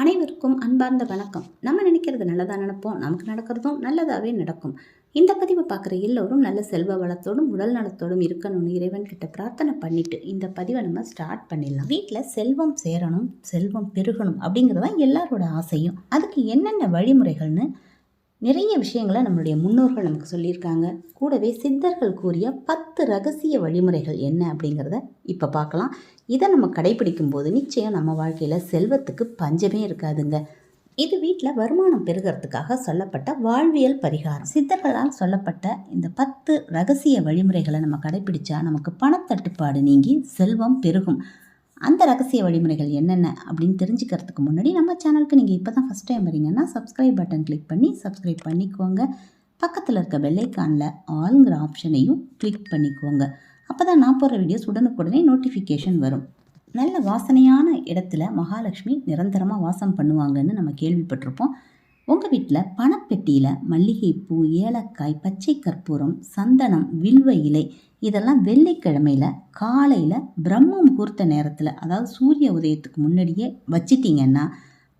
அனைவருக்கும் அன்பார்ந்த வணக்கம். நம்ம நினைக்கிறது நல்லதாக நினைப்போம் நமக்கு நடக்கிறதும் நல்லதாகவே நடக்கும். இந்த பதிவை பார்க்குற எல்லோரும் நல்ல செல்வ வளத்தோடும் உடல் நலத்தோடும் இருக்கணும்னு இறைவன் கிட்ட பிரார்த்தனை பண்ணிட்டு இந்த பதிவை நம்ம ஸ்டார்ட் பண்ணிடலாம். வீட்டில் செல்வம் சேரணும் செல்வம் பெருகணும் அப்படிங்கிறது தான் எல்லாரோட ஆசையும். அதுக்கு என்னென்ன வழிமுறைகள்னு நிறைய விஷயங்களை நம்மளுடைய முன்னோர்கள் நமக்கு சொல்லியிருக்காங்க. கூடவே சித்தர்கள் கூறிய பத்து ரகசிய வழிமுறைகள் என்ன அப்படிங்கிறத இப்போ பார்க்கலாம். இதை நம்ம கடைபிடிக்கும் போது நிச்சயம் நம்ம வாழ்க்கையில் செல்வத்துக்கு பஞ்சமே இருக்காதுங்க. இது வீட்டில் வருமானம் பெருகிறதுக்காக சொல்லப்பட்ட வாழ்வியல் பரிகாரம். சித்தர்களால் சொல்லப்பட்ட இந்த பத்து ரகசிய வழிமுறைகளை நம்ம கடைபிடிச்சா நமக்கு பணத்தட்டுப்பாடு நீங்கி செல்வம் பெருகும். அந்த ரகசிய வழிமுறைகள் என்னென்ன அப்படின்னு தெரிஞ்சுக்கிறதுக்கு முன்னாடி நம்ம சேனலுக்கு நீங்கள் இப்போ தான் ஃபஸ்ட் டைம் வரீங்கன்னா சப்ஸ்கிரைப் பட்டன் கிளிக் பண்ணி சப்ஸ்கிரைப் பண்ணிக்கோங்க. பக்கத்தில் இருக்க பெல்லைக்கானில் ஆளுங்கிற ஆப்ஷனையும் கிளிக் பண்ணிக்கோங்க. அப்போ தான் நான் போடுற வீடியோஸ் உடனுக்குடனே நோட்டிஃபிகேஷன் வரும். நல்ல வாசனையான இடத்துல மகாலட்சுமி நிரந்தரமாக வாசம் பண்ணுவாங்கன்னு நம்ம கேள்விப்பட்டிருப்போம். உங்கள் வீட்டில் பணப்பெட்டியில் மல்லிகைப்பூ ஏலக்காய் பச்சை கற்பூரம் சந்தனம் வில்வ இலை இதெல்லாம் வெள்ளிக்கிழமையில் காலையில் பிரம்ம முகூர்த்த நேரத்தில் அதாவது சூரிய உதயத்துக்கு முன்னாடியே வச்சிட்டிங்கன்னா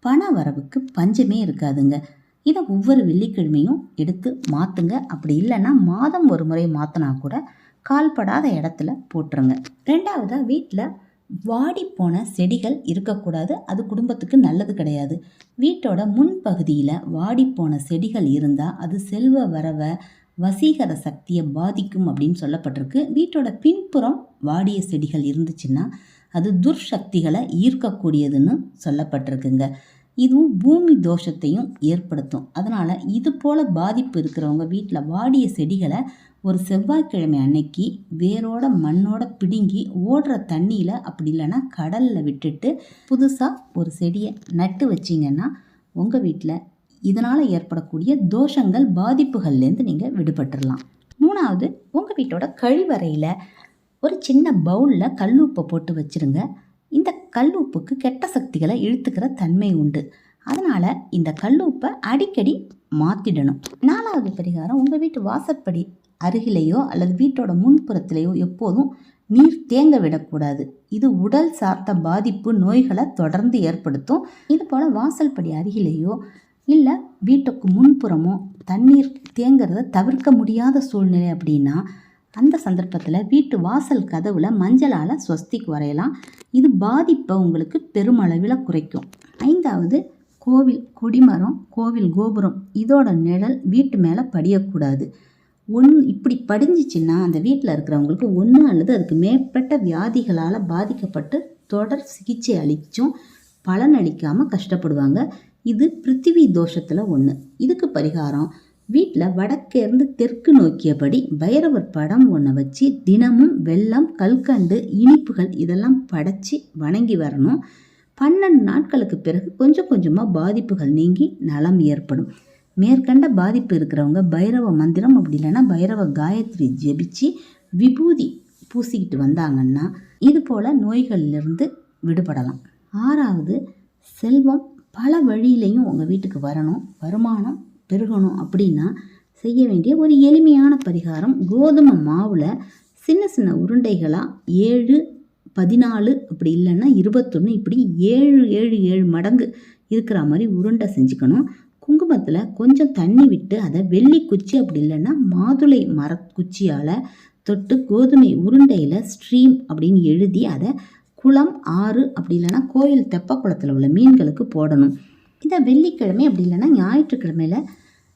பண வரவுக்கு பஞ்சமே இருக்காதுங்க. இதை ஒவ்வொரு வெள்ளிக்கிழமையும் எடுத்து மாற்றுங்க அப்படி இல்லைன்னா மாதம் ஒரு முறை மாற்றினா கூட கால்படாத இடத்துல போட்டுருங்க. ரெண்டாவதாக வீட்டில் வாடி போன செடிகள் இருக்கக்கூடாது. அது குடும்பத்துக்கு நல்லது கிடையாது. வீட்டோட முன்பகுதியில் வாடி போன செடிகள் இருந்தால் அது செல்வ வரவை வசீகர சக்தியை பாதிக்கும் அப்படின்னு சொல்லப்பட்டிருக்கு. வீட்டோட பின்புறம் வாடிய செடிகள் இருந்துச்சுன்னா அது துர்சக்திகளை ஈர்க்கக்கூடியதுன்னு சொல்லப்பட்டிருக்குங்க. இதுவும் பூமி தோஷத்தையும் ஏற்படுத்தும். அதனால் இது போல் பாதிப்பு இருக்கிறவங்க வீட்டில் வாடிய செடிகளை ஒரு செவ்வாய்க்கிழமை அன்னைக்கு வேரோட மண்ணோட பிடுங்கி ஓடுற தண்ணியில் அப்படி இல்லைன்னா கடலில் விட்டுட்டு புதுசாக ஒரு செடியை நட்டு வச்சிங்கன்னா உங்கள் வீட்டில் இதனால் ஏற்படக்கூடிய தோஷங்கள் பாதிப்புகள்லேருந்து நீங்கள் விடுபட்டுடலாம் மூணாவது உங்கள் வீட்டோட கழிவறையில் ஒரு சின்ன பவுலில் கல்லுப்பை போட்டு வச்சுருங்க. கல் உப்புக்கு கெட்ட சக்திகளை இழுத்துக்கிற தன்மை உண்டு. அதனால் இந்த கல்லுப்பை அடிக்கடி மாற்றிடணும் நாலாவது பரிகாரம் உங்கள் வீட்டு வாசற்படி அருகிலேயோ அல்லது வீட்டோட முன்புறத்திலேயோ எப்போதும் நீர் தேங்க விடக்கூடாது. இது உடல் சார்ந்த பாதிப்பு நோய்களை தொடர்ந்து ஏற்படுத்தும். இது போல் வாசல்படி அருகிலேயோ இல்லை வீட்டுக்கு முன்புறமோ தண்ணீர் தேங்கிறத தவிர்க்க முடியாத சூழ்நிலை அப்படின்னா அந்த சந்தர்ப்பத்தில் வீட்டு வாசல் கதவில் மஞ்சளால் ஸ்வஸ்திக்கு வரையலாம். இது பாதிப்பை உங்களுக்கு பெருமளவில் குறைக்கும். ஐந்தாவது கோவில் கொடிமரம் கோவில் கோபுரம் இதோட நிழல் வீட்டு மேலே படியக்கூடாது. ஒன்று இப்படி படிஞ்சிச்சின்னா அந்த வீட்டில் இருக்கிறவங்களுக்கு ஒன்று அல்லது அதுக்கு மேற்பட்ட வியாதிகளால் பாதிக்கப்பட்டு தொடர் சிகிச்சை அளித்தும் பலனளிக்காமல் கஷ்டப்படுவாங்க. இது பிருத்திவி தோஷத்தில் ஒன்று இதுக்கு பரிகாரம் வீட்டில் வடக்கேர்ந்து தெற்கு நோக்கியபடி பைரவர் படம் ஒன்றை வச்சு தினமும் வெள்ளம் கல்கண்டு இனிப்புகள் இதெல்லாம் படைச்சி வணங்கி வரணும். பன்னெண்டு நாட்களுக்கு பிறகு கொஞ்சம் கொஞ்சமாக பாதிப்புகள் நீங்கி நலம் ஏற்படும். மேற்கண்ட பாதிப்பு இருக்கிறவங்க பைரவ மந்திரம் அப்படி இல்லைன்னா பைரவ காயத்ரி ஜெபிச்சு விபூதி பூசிக்கிட்டு வந்தாங்கன்னா இது போல் நோய்களிலிருந்து விடுபடலாம். ஆறாவது செல்வம் பல வழியிலையும் உங்கள் வீட்டுக்கு வரணும். வருமானம் பெருகணும் அப்படின்னா செய்ய வேண்டிய ஒரு எளிமையான பரிகாரம் கோதுமை மாவில் சின்ன சின்ன உருண்டைகளாக ஏழு பதினாலு அப்படி இல்லைன்னா இருபத்தொன்று இப்படி ஏழு ஏழு ஏழு மடங்கு இருக்கிற மாதிரி உருண்டை செஞ்சுக்கணும். குங்குமத்தில் கொஞ்சம் தண்ணி விட்டு அதை வெள்ளி குச்சி அப்படி இல்லைன்னா மாதுளை மர குச்சியால் தொட்டு கோதுமை உருண்டையில் ஸ்ட்ரீம் அப்படின்னு எழுதி அதை குளம் ஆறு அப்படி இல்லைன்னா கோயில் தெப்ப குளத்தில் உள்ள மீன்களுக்கு போடணும். இதை வெள்ளிக்கிழமை அப்படி இல்லைன்னா ஞாயிற்றுக்கிழமையில்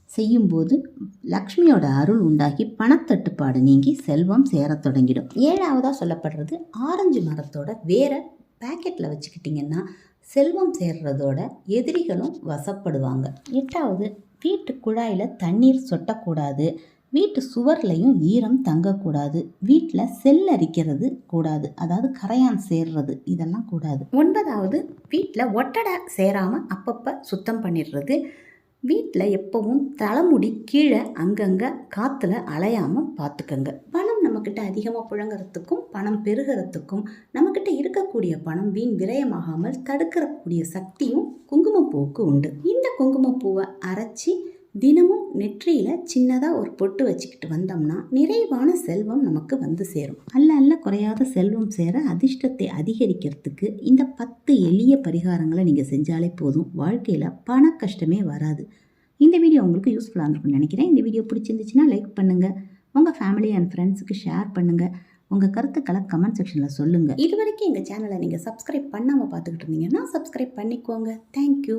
செய்யும்போது லக்ஷ்மியோட அருள் உண்டாகி பணத்தட்டுப்பாடு நீங்கி செல்வம் சேரத் தொடங்கிடும். ஏழாவதாக சொல்லப்படுறது ஆரஞ்சு மரத்தோட வேற பேக்கெட்டில் வச்சுக்கிட்டிங்கன்னா செல்வம் சேர்றதோட எதிரிகளும் வசப்படுவாங்க. எட்டாவது வீட்டு குழாயில் தண்ணீர் சொட்டக்கூடாது. வீட்டு சுவர்லையும் ஈரம் தங்கக்கூடாது. வீட்டில் செல் அரிக்கிறது கூடாது. அதாவது கரையான் சேர்றது இதெல்லாம் கூடாது. ஒன்பதாவது வீட்டில் ஒட்டடை சேராமல் அப்பப்போ சுத்தம் பண்ணிடுறது வீட்டில் எப்பவும் தலைமுடி கீழே அங்கங்கே காற்றுல அலையாமல் பார்த்துக்கங்க பணம் நம்மக்கிட்ட அதிகமாக புழங்குறதுக்கும் பணம் பெருகிறதுக்கும் நம்மக்கிட்ட இருக்கக்கூடிய பணம் வீண் விரயமாகாமல் தடுக்கிறக்கூடிய சக்தியும் குங்குமப்பூவுக்கு உண்டு. இந்த குங்குமப்பூவை அரைச்சி தினமும் நெற்றியில் சின்னதாக ஒரு பொட்டு வச்சுக்கிட்டு வந்தோம்னா நிறைவான செல்வம் நமக்கு வந்து சேரும். அல்ல அல்ல குறையாத செல்வம் சேர அதிர்ஷ்டத்தை அதிகரிக்கிறதுக்கு இந்த பத்து எளிய பரிகாரங்களை நீங்கள் செஞ்சாலே போதும். வாழ்க்கையில் பண கஷ்டமே வராது. இந்த வீடியோ உங்களுக்கு யூஸ்ஃபுல்லாக இருந்திருக்கும்னு நினைக்கிறேன். இந்த வீடியோ பிடிச்சிருந்துச்சுன்னா லைக் பண்ணுங்கள் உங்கள் ஃபேமிலி அண்ட் ஃப்ரெண்ட்ஸுக்கு ஷேர் பண்ணுங்கள் உங்கள் கருத்துக்களை கமெண்ட் செக்ஷனில் சொல்லுங்கள் இது வரைக்கும் எங்கள் சேனலை நீங்கள் சப்ஸ்கிரைப் பண்ணாமல் பார்த்துக்கிட்டு இருந்தீங்கன்னா சப்ஸ்கிரைப் பண்ணிக்கோங்க. தேங்க்யூ